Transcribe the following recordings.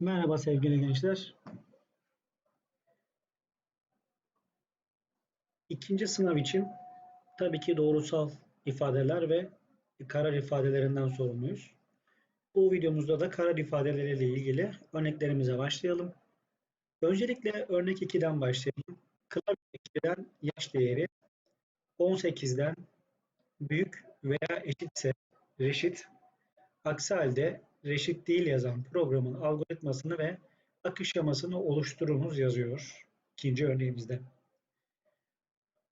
Merhaba sevgili gençler. İkinci sınav için tabii ki doğrusal ifadeler ve karar ifadelerinden sorumluyuz. Bu videomuzda da karar ifadeleriyle ilgili örneklerimize başlayalım. Öncelikle örnek 2'den başlayalım. Klavyedeki yaş değeri 18'den büyük veya eşitse reşit, aksi halde reşit değil yazan programın algoritmasını ve akış yamasını oluşturunuz yazıyor ikinci örneğimizde.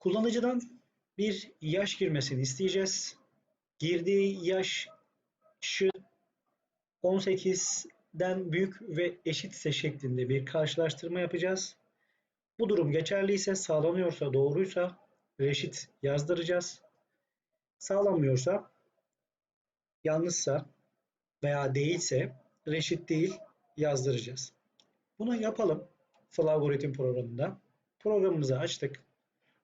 Kullanıcıdan bir yaş girmesini isteyeceğiz. Girdiği yaş şu 18'den büyük ve eşitse şeklinde bir karşılaştırma yapacağız. Bu durum geçerliyse, sağlanıyorsa, doğruysa reşit yazdıracağız. Sağlanmıyorsa, yanlışsa veya değilse reşit değil yazdıracağız. Bunu yapalım Flow algoritm programında. Programımızı açtık.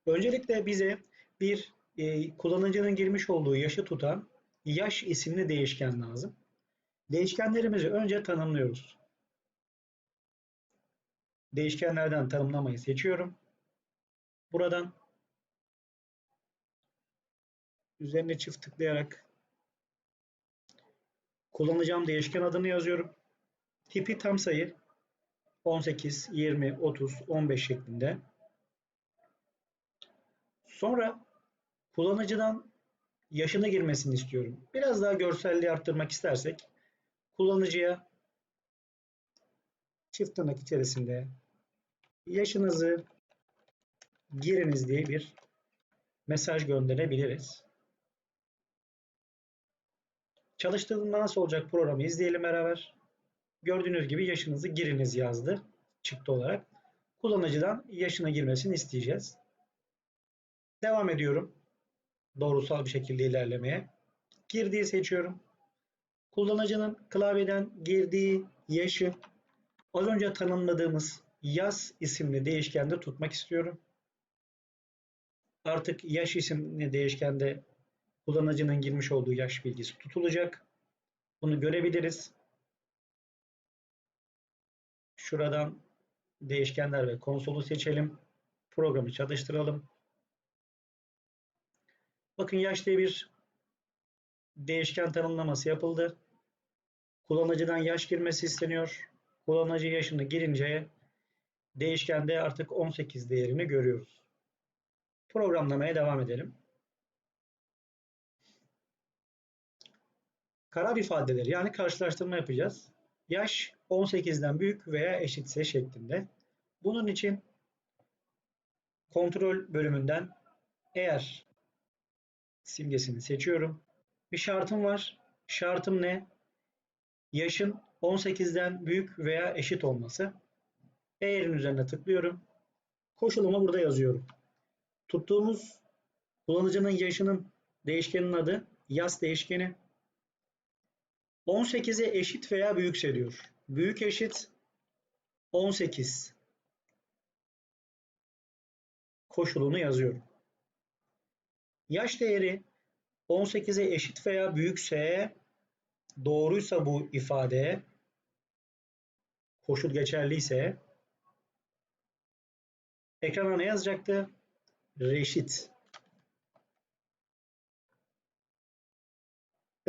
Öncelikle bize bir e, kullanıcının girmiş olduğu yaşı tutan yaş isimli değişken lazım. Değişkenlerimizi önce tanımlıyoruz. Değişkenlerden tanımlamayı seçiyorum. Buradan üzerine çift tıklayarak kullanacağım değişken adını yazıyorum. Tipi tam sayı 18, 20, 30, 15 şeklinde. Sonra kullanıcıdan yaşını girmesini istiyorum. Biraz daha görselliği arttırmak istersek kullanıcıya çift tırnak içerisinde yaşınızı giriniz diye bir mesaj gönderebiliriz. Çalıştığında nasıl olacak programı izleyelim beraber. Gördüğünüz gibi yaşınızı giriniz yazdı çıktı olarak. Kullanıcıdan yaşına girmesini isteyeceğiz. Devam ediyorum. Doğrusal bir şekilde ilerlemeye. Girdiği seçiyorum. Kullanıcının klavyeden girdiği yaşı az önce tanımladığımız yaz isimli değişkende tutmak istiyorum. Artık yaş isimli değişkende kullanıcının girmiş olduğu yaş bilgisi tutulacak. Bunu görebiliriz. Şuradan değişkenler ve konsolu seçelim. Programı çalıştıralım. Bakın yaş diye bir değişken tanımlaması yapıldı. Kullanıcıdan yaş girmesi isteniyor. Kullanıcı yaşını girince değişkende artık 18 değerini görüyoruz. Programlamaya devam edelim. Karar ifadeleri yani karşılaştırma yapacağız. Yaş 18'den büyük veya eşitse şeklinde. Bunun için kontrol bölümünden eğer simgesini seçiyorum. Bir şartım var. Şartım ne? Yaşın 18'den büyük veya eşit olması. Eğerin üzerine tıklıyorum. Koşulumu burada yazıyorum. Tuttuğumuz kullanıcının yaşının değişkenin adı yaz değişkeni. 18'e eşit veya büyükse diyor. Büyük eşit 18 koşulunu yazıyorum. Yaş değeri 18'e eşit veya büyükse doğruysa bu ifade koşul geçerliyse ekrana ne yazacaktı? Reşit.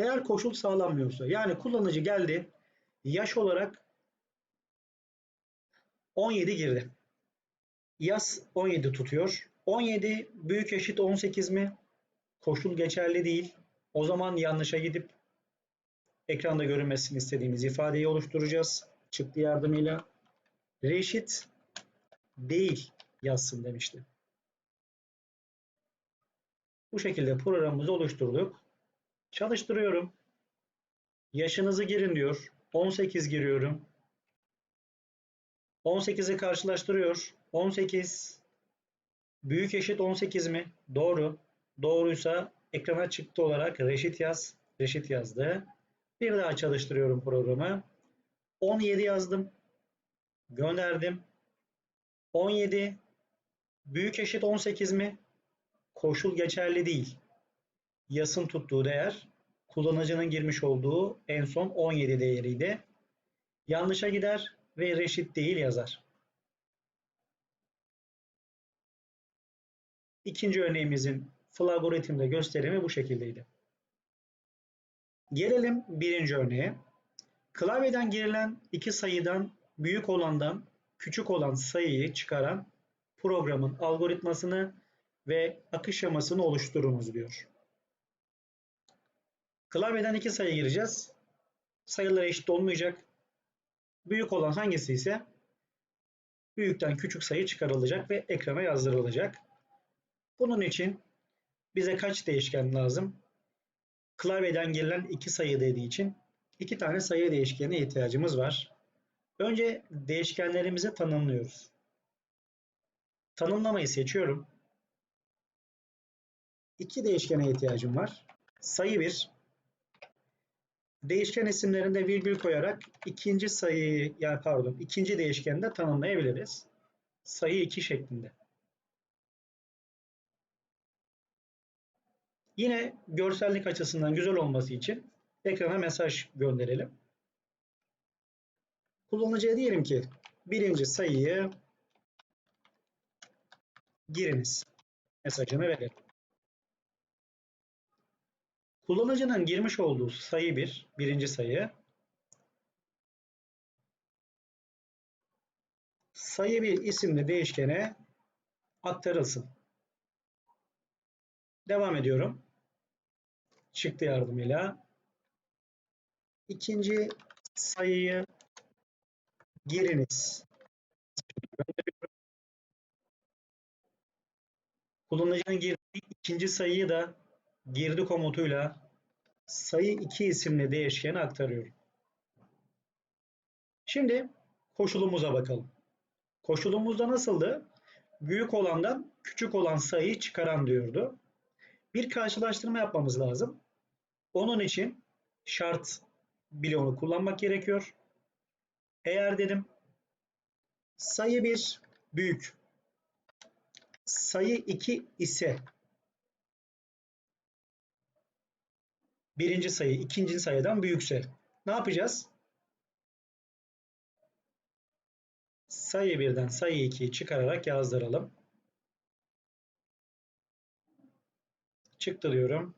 Eğer koşul sağlanmıyorsa yani kullanıcı geldi yaş olarak 17 girdi. Yaz 17 tutuyor. 17 büyük eşit 18 mi? Koşul geçerli değil. O zaman yanlışa gidip ekranda görünmesini istediğimiz ifadeyi oluşturacağız. Çıktı yardımıyla. Reşit değil yazsın demişti. Bu şekilde programımızı oluşturduk. Çalıştırıyorum. Yaşınızı girin diyor. 18 giriyorum. 18'i karşılaştırıyor. 18 büyük eşit 18 mi? Doğru. Doğruysa ekrana çıktı olarak reşit yaz. Reşit yazdı. Bir daha çalıştırıyorum programı. 17 yazdım. Gönderdim. 17 büyük eşit 18 mi? Koşul geçerli değil. Yasın tuttuğu değer kullanıcının girmiş olduğu en son 17 değeriydi. yanlışa gider ve reşit değil yazar. İkinci örneğimizin flagoritimde gösterimi bu şekildeydi. Gelelim birinci örneğe. Klavyeden girilen iki sayıdan büyük olandan küçük olan sayıyı çıkaran programın algoritmasını ve akış şemasını oluşturunuz diyor. Klavyeden iki sayı gireceğiz. Sayılar eşit olmayacak. Büyük olan hangisi ise büyükten küçük sayı çıkarılacak ve ekrana yazdırılacak. Bunun için bize kaç değişken lazım? Klavyeden girilen iki sayı dediği için iki tane sayı değişkenine ihtiyacımız var. Önce değişkenlerimizi tanımlıyoruz. Tanımlamayı seçiyorum. İki değişkene ihtiyacım var. Sayı 1. Değişken isimlerinde virgül koyarak ikinci sayıyı yani pardon ikinci değişkeni de tanımlayabiliriz. Sayı 2 şeklinde. Yine görsellik açısından güzel olması için ekrana mesaj gönderelim. Kullanıcıya diyelim ki birinci sayıyı giriniz mesajını verelim. Kullanıcının girmiş olduğu sayı bir, birinci sayı. Sayı bir isimli değişkene aktarılsın. Devam ediyorum. Çıktı yardımıyla. İkinci sayıyı giriniz. Kullanıcının girdiği ikinci sayıyı da girdi komutuyla sayı 2 isimli değişkene aktarıyorum. Şimdi koşulumuza bakalım. Koşulumuzda nasıldı? Büyük olandan küçük olan sayıyı çıkaran diyordu. Bir karşılaştırma yapmamız lazım. Onun için şart bloğunu kullanmak gerekiyor. Eğer dedim sayı 1 büyük, sayı 2 ise birinci sayı ikinci sayıdan büyükse ne yapacağız? Sayı birden sayı 2'yi çıkararak yazdıralım. Çıktı diyorum.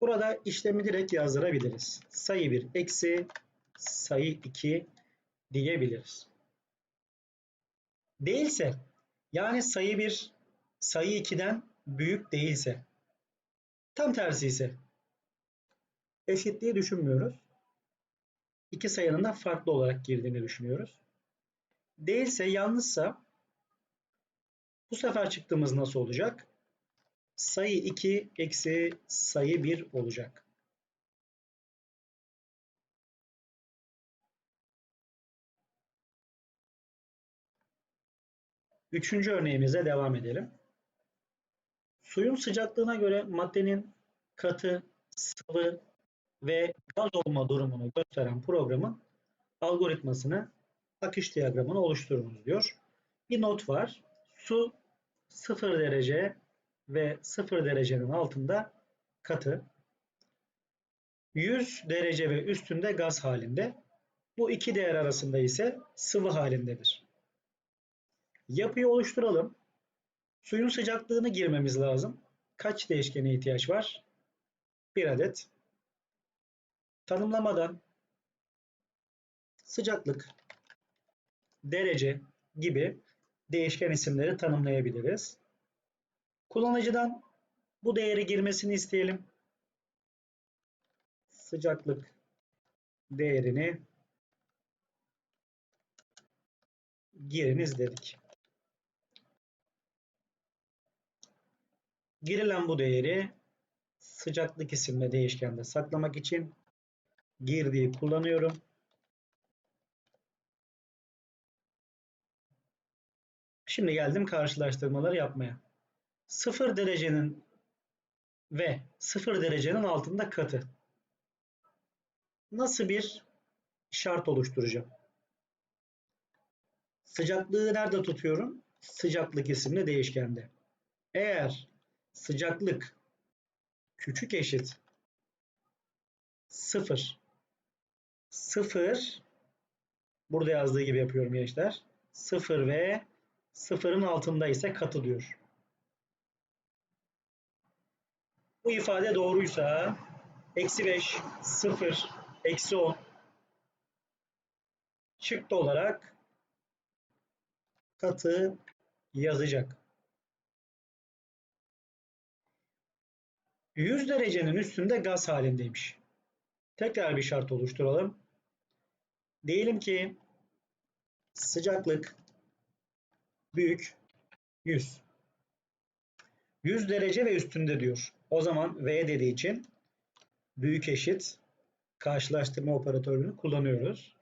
Burada işlemi direkt yazdırabiliriz. Sayı 1 eksi sayı 2 diyebiliriz. Değilse yani sayı 1 sayı 2'den büyük değilse tam tersi ise eşitliği düşünmüyoruz. İki sayının da farklı olarak girdiğini düşünüyoruz. Değilse yalnızsa bu sefer çıktığımız nasıl olacak? Sayı 2 eksi sayı 1 olacak. Üçüncü örneğimize devam edelim. Suyun sıcaklığına göre maddenin katı, sıvı ve gaz olma durumunu gösteren programın algoritmasını akış diyagramını oluşturunuz diyor. Bir not var. Su 0 derece ve 0 derecenin altında katı. 100 derece ve üstünde gaz halinde. Bu iki değer arasında ise sıvı halindedir. Yapıyı oluşturalım. Suyun sıcaklığını girmemiz lazım. Kaç değişkene ihtiyaç var? Bir adet. Tanımlamadan sıcaklık, derece gibi değişken isimleri tanımlayabiliriz. Kullanıcıdan bu değeri girmesini isteyelim. Sıcaklık değerini giriniz dedik. Girilen bu değeri sıcaklık isimli değişkende saklamak için girdiği kullanıyorum. Şimdi geldim karşılaştırmaları yapmaya. 0 derecenin ve 0 derecenin altında katı. Nasıl bir şart oluşturacağım? Sıcaklığı nerede tutuyorum? Sıcaklık isimli değişkende. Eğer sıcaklık küçük eşit 0 0 Burada yazdığı gibi yapıyorum gençler. 0 ve 0'ın altında ise katı diyor. Bu ifade doğruysa eksi 5, 0, eksi 10 çıktı olarak katı yazacak. 100 derecenin üstünde gaz halindeymiş. Tekrar bir şart oluşturalım. Diyelim ki sıcaklık büyük 100. 100 derece ve üstünde diyor. O zaman V dediği için büyük eşit karşılaştırma operatörünü kullanıyoruz.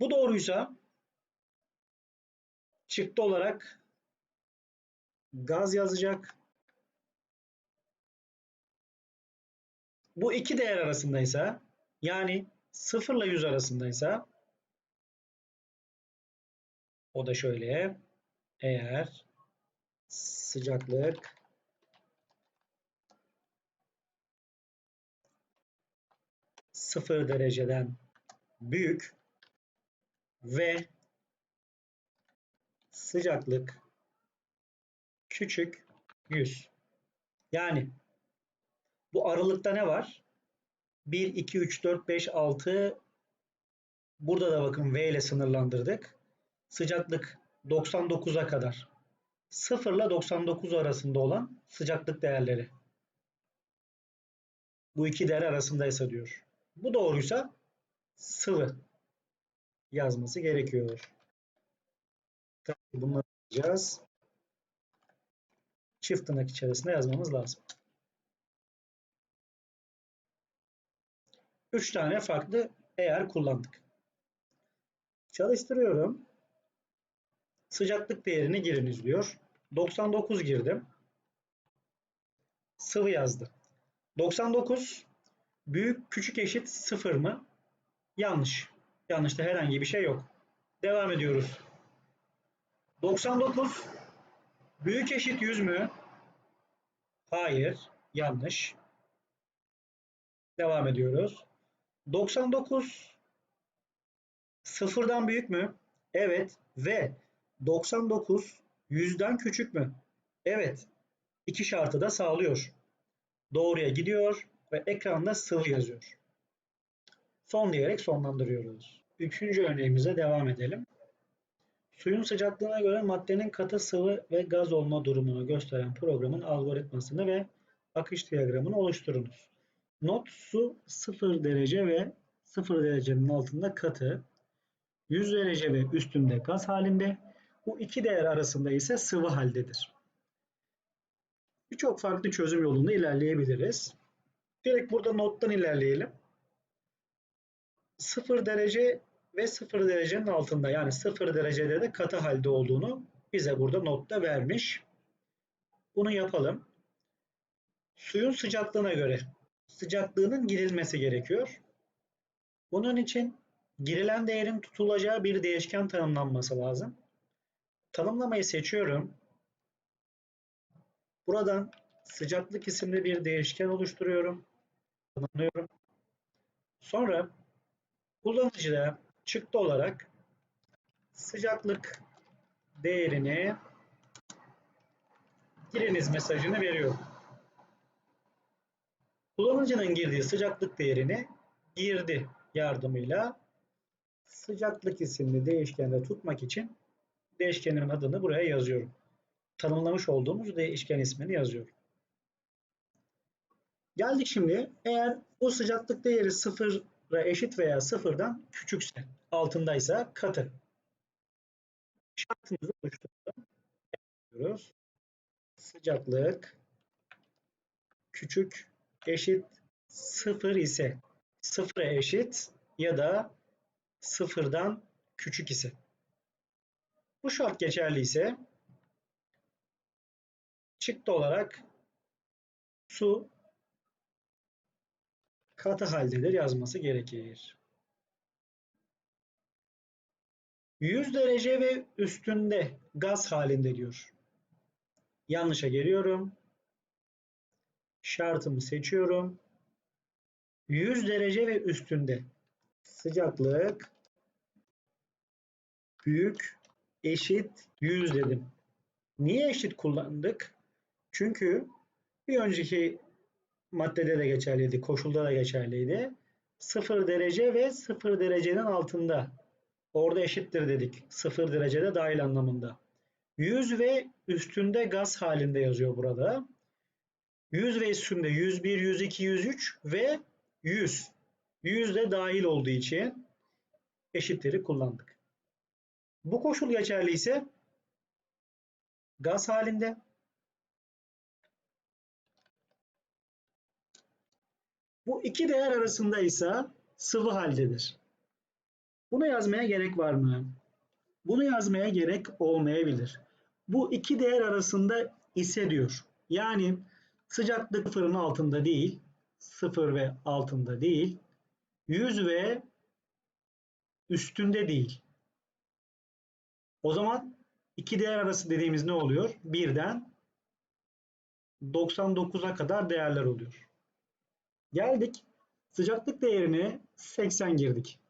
Bu doğruysa çıktı olarak gaz yazacak. Bu iki değer arasındaysa yani 0 ile 100 arasındaysa o da şöyle eğer sıcaklık sıfır dereceden büyük ve sıcaklık küçük 100. Yani bu aralıkta ne var? 1, 2, 3, 4, 5, 6 burada da bakın V ile sınırlandırdık. Sıcaklık 99'a kadar. 0 ile 99 arasında olan sıcaklık değerleri. Bu iki değer arasındaysa diyor. Bu doğruysa sıvı yazması gerekiyor. Tabii bunları yazacağız. Çift tırnak içerisinde yazmamız lazım. Üç tane farklı eğer kullandık. Çalıştırıyorum. Sıcaklık değerini giriniz diyor. 99 girdim. Sıvı yazdı. 99 büyük küçük eşit 0 mı? Yanlış. Yanlışta herhangi bir şey yok. Devam ediyoruz. 99 büyük eşit 100 mü? Hayır. Yanlış. Devam ediyoruz. 99 sıfırdan büyük mü? Evet. Ve 99 100'den küçük mü? Evet. İki şartı da sağlıyor. Doğruya gidiyor ve ekranda sıvı yazıyor. Son diyerek sonlandırıyoruz. Üçüncü örneğimize devam edelim. Suyun sıcaklığına göre maddenin katı, sıvı ve gaz olma durumunu gösteren programın algoritmasını ve akış diyagramını oluşturunuz. Not su 0 derece ve 0 derecenin altında katı, 100 derece ve üstünde gaz halinde, bu iki değer arasında ise sıvı haldedir. Birçok farklı çözüm yolunda ilerleyebiliriz. Direkt burada nottan ilerleyelim. 0 derece ve 0 derecenin altında yani 0 derecede de katı halde olduğunu bize burada notta vermiş. Bunu yapalım. Suyun sıcaklığına göre sıcaklığının girilmesi gerekiyor. Bunun için girilen değerin tutulacağı bir değişken tanımlanması lazım. Tanımlamayı seçiyorum. Buradan sıcaklık isimli bir değişken oluşturuyorum. Tanımlıyorum. Sonra kullanıcıda çıktı olarak sıcaklık değerini giriniz mesajını veriyorum. Kullanıcının girdiği sıcaklık değerini girdi yardımıyla sıcaklık isimli değişkende tutmak için değişkenin adını buraya yazıyorum. Tanımlamış olduğumuz değişken ismini yazıyorum. Geldik şimdi eğer bu sıcaklık değeri sıfıra eşit veya sıfırdan küçükse altındaysa katı. Şartımızı oluşturuyoruz. Sıcaklık küçük eşit sıfır ise sıfıra eşit ya da sıfırdan küçük ise. Bu şart geçerli ise çıktı olarak su katı haldedir yazması gerekir. 100 derece ve üstünde gaz halinde diyor. Yanlışa geliyorum. Şartımı seçiyorum. 100 derece ve üstünde sıcaklık büyük eşit 100 dedim. Niye eşit kullandık? Çünkü bir önceki maddede de geçerliydi, koşulda da geçerliydi. 0 derece ve 0 derecenin altında. Orada eşittir dedik. 0 derecede dahil anlamında. 100 ve üstünde gaz halinde yazıyor burada. 100 ve üstünde 101, 102, 103 ve 100. 100 de dahil olduğu için eşitleri kullandık. Bu koşul geçerli ise gaz halinde bu iki değer arasında ise sıvı haldedir. Bunu yazmaya gerek var mı? Bunu yazmaya gerek olmayabilir. Bu iki değer arasında ise diyor. Yani sıcaklık sıfırın altında değil, sıfır ve altında değil, 100 ve üstünde değil. O zaman iki değer arası dediğimiz ne oluyor? Birden 99'a kadar değerler oluyor. Geldik sıcaklık değerini 80 girdik.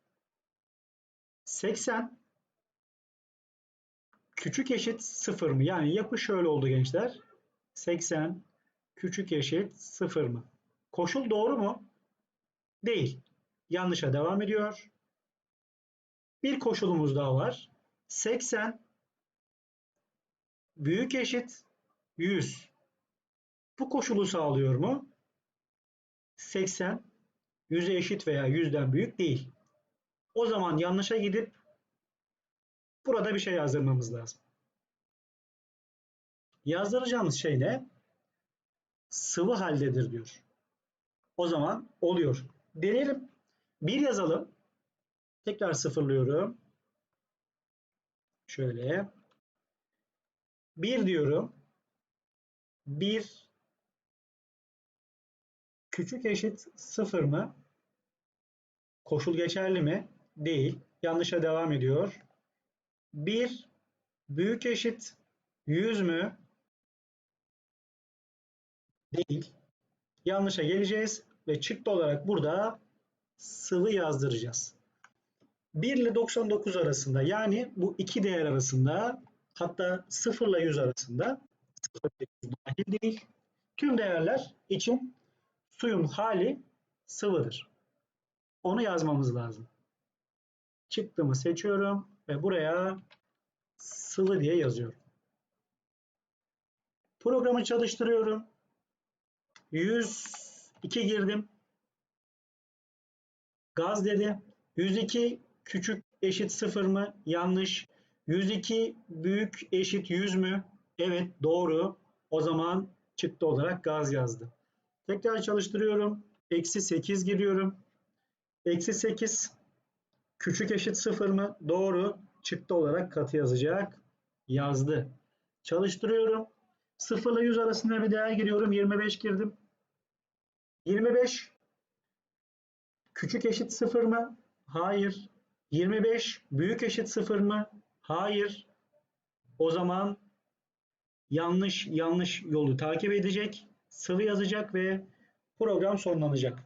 80 küçük eşit 0 mı? Yani yapı şöyle oldu gençler. 80 küçük eşit 0 mı? Koşul doğru mu? Değil. Yanlışa devam ediyor. Bir koşulumuz daha var. 80 büyük eşit 100. Bu koşulu sağlıyor mu? 80 100'e eşit veya 100'den büyük değil. O zaman yanlışa gidip burada bir şey yazdırmamız lazım. Yazdıracağımız şey ne? Sıvı haldedir diyor. O zaman oluyor. Deneyelim. Bir yazalım. Tekrar sıfırlıyorum. Şöyle. Bir diyorum. Bir küçük eşit sıfır mı? Koşul geçerli mi? Değil. Yanlışa devam ediyor. 1 büyük eşit 100 mü? Değil. Yanlışa geleceğiz ve çıktı olarak burada sıvı yazdıracağız. 1 ile 99 arasında yani bu iki değer arasında hatta 0 ile 100 arasında 0 ile 100 dahil değil. Tüm değerler için suyun hali sıvıdır. Onu yazmamız lazım. Çıktığımı seçiyorum ve buraya sıvı diye yazıyorum. Programı çalıştırıyorum. 102 girdim. Gaz dedi. 102 küçük eşit 0 mı? Yanlış. 102 büyük eşit 100 mü? Evet doğru. O zaman çıktı olarak gaz yazdı. Tekrar çalıştırıyorum. Eksi 8 giriyorum. Eksi 8 küçük eşit 0 mı? Doğru. Çıktı olarak katı yazacak. Yazdı. Çalıştırıyorum. 0 ile 100 arasında bir değer giriyorum. 25 girdim. 25 küçük eşit 0 mı? Hayır. 25 büyük eşit 0 mı? Hayır. O zaman yanlış yanlış yolu takip edecek, sıvı yazacak ve program sonlanacak.